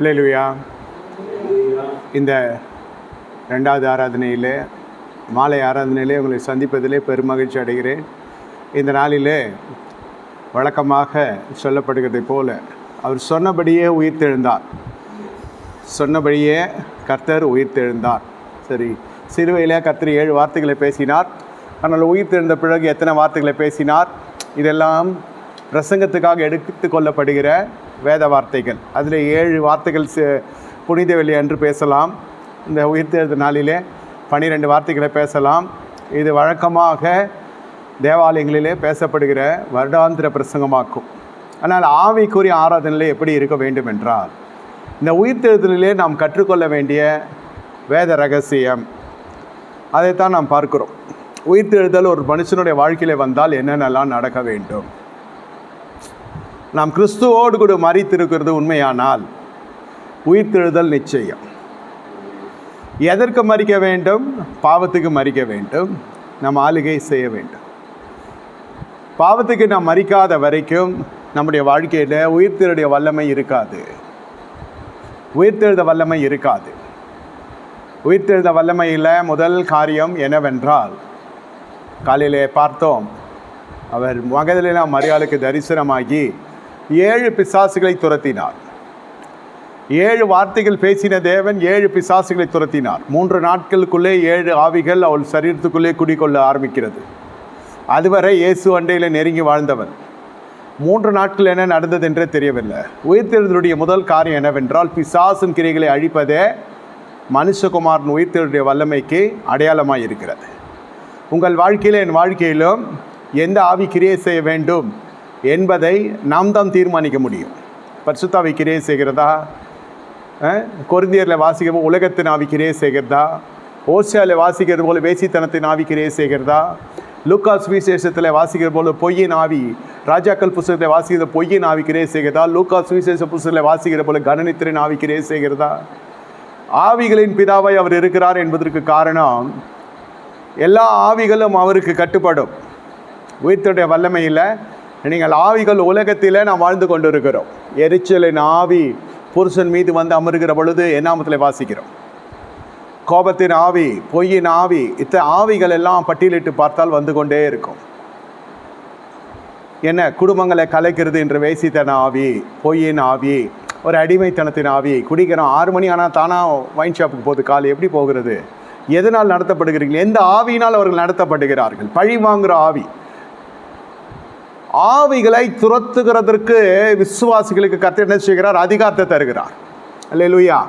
இல்லையா இந்த ரெண்டாவது ஆராதனையிலே மாலை ஆராதனையிலே உங்களை சந்திப்பதிலே பெருமகிழ்ச்சி அடைகிறேன். இந்த நாளிலே வழக்கமாக சொல்லப்படுகிறதை போல அவர் சொன்னபடியே உயிர்த்தெழுந்தார். சொன்னபடியே கர்த்தர் உயிர்த்தெழுந்தார். சரி சிறுவையில் கர்த்தர் ஏழு வார்த்தைகளை பேசினார். ஆனால் உயிர்த்தெழுந்த பிறகு எத்தனை வார்த்தைகளை பேசினார்? இதெல்லாம் பிரசங்கத்துக்காக எடுத்து கொள்ளப்படுகிற வேத வார்த்தைகள். அதில் ஏழு வார்த்தைகள் புனித வெள்ளி அன்று பேசலாம். இந்த உயிர்த்தெழுந்த நாளிலே பன்னிரெண்டு வார்த்தைகளை பேசலாம். இது வழக்கமாக தேவாலயங்களிலே பேசப்படுகிற வருடாந்திர பிரசங்கமாக்கும். ஆனால் ஆவிக்குரிய ஆராதனையில் எப்படி இருக்க வேண்டும் என்றால் இந்த உயிர்த்தெழுதலிலே நாம் கற்றுக்கொள்ள வேண்டிய வேத ரகசியம். அதைத்தான் நாம் பார்க்கிறோம். உயிர்த்தெழுதல் ஒரு மனுஷனுடைய வாழ்க்கையில் வந்தால் என்னென்னலாம் நடக்க வேண்டும்? நாம் கிறிஸ்துவோடு கூட மறித்திருக்கிறது உண்மையானால் உயிர்த்தெழுதல் நிச்சயம். எதற்கு மறிக்க வேண்டும்? பாவத்துக்கு மறிக்க வேண்டும். நம் ஆளுகை செய்ய வேண்டும். பாவத்துக்கு நாம் மறிக்காத வரைக்கும் நம்முடைய வாழ்க்கையில் உயிர்த்தெழுடைய வல்லமை இருக்காது. உயிர்த்தெழுத வல்லமை இருக்காது. உயிர்த்தெழுத வல்லமையில் முதல் காரியம் என்னவென்றால் காலையிலே பார்த்தோம் அவர் மகதலினா மரியாளுக்கு தரிசனமாகி ஏழு பிசாசுகளை துரத்தினார். ஏழு வார்த்தைகள் பேசின தேவன் ஏழு பிசாசுகளை துரத்தினார். மூன்று நாட்களுக்குள்ளே ஏழு ஆவிகள் அவள் சரீரத்துக்குள்ளே குடிக்கொள்ள ஆரம்பிக்கிறது. அதுவரை இயேசு அண்டையில் நெருங்கி வாழ்ந்தவன். மூன்று நாட்கள் என்ன நடந்தது என்றே தெரியவில்லை. உயிர்த்தெழுதலுடைய முதல் காரியம் என்னவென்றால் பிசாசின் கிரைகளை அழிப்பதே மனுஷகுமாரின் உயிர்த்தெழுடைய வல்லமைக்கு அடையாளமாக இருக்கிறது உங்கள் வாழ்க்கையில் என் வாழ்க்கையிலும் எந்த ஆவி கிரியை செய்ய வேண்டும்? என்பதை நாம் தான் தீர்மானிக்க முடியும். பரிசுத்தாவை கிரியை செய்கிறதா? அஹ், கொரிந்தியரில் போல் உலகத்தின் ஆவி செய்கிறதா? ஓசியாவில் வாசிக்கிறது போல வேசித்தனத்தின் ஆவி செய்கிறதா? லூக்காஸ் விசேஷத்தில் வாசிக்கிற போல பொய்யின் ஆவி ராஜாக்கள் புஸ்தகத்தில் வாசிக்கிற பொய்யின் ஆவிக்கிறே செய்கிறதா? லூக்காஸ் விசேஷ புஸ்தகத்தில் வாசிக்கிற போல கணனித்திரன் ஆவிக்கிறே செய்கிறதா? ஆவிகளின் பிதாவை அவர் இருக்கிறார் என்பதற்கு காரணம் எல்லா ஆவிகளும் அவருக்கு கட்டுப்படும். உயிர்த்துடைய வல்லமையில் நீங்கள் ஆவிகள் உலகத்தில் நாம் வாழ்ந்து கொண்டிருக்கிறோம். எரிச்சலின் ஆவி புருஷன் மீது வந்து அமருகிற பொழுது என்னாமத்தில் வாசிக்கிறோம். கோபத்தின் ஆவி பொய்யின் ஆவி இத்த ஆவிகள் எல்லாம் பட்டியலிட்டு பார்த்தால் வந்து கொண்டே இருக்கும். என்ன குடும்பங்களை கலைக்கிறது என்று வேசித்தன ஆவி பொய்யின் ஆவி ஒரு அடிமைத்தனத்தின் ஆவி குடிக்கிறோம் ஆறு மணி ஆனால் தானாக வைன் ஷாப்புக்கு போகுது கால் எப்படி போகிறது? எதனால் நடத்தப்படுகிறீர்கள்? எந்த ஆவியினால் அவர்கள் நடத்தப்படுகிறார்கள்? பழி வாங்குகிற ஆவி. ஆவிகளை துரத்துகிறதற்கு விசுவாசிகளுக்கு கத்தை என்ன செய்கிறார்? அதிகாரத்தை தருகிறார். அல்லேலூயா.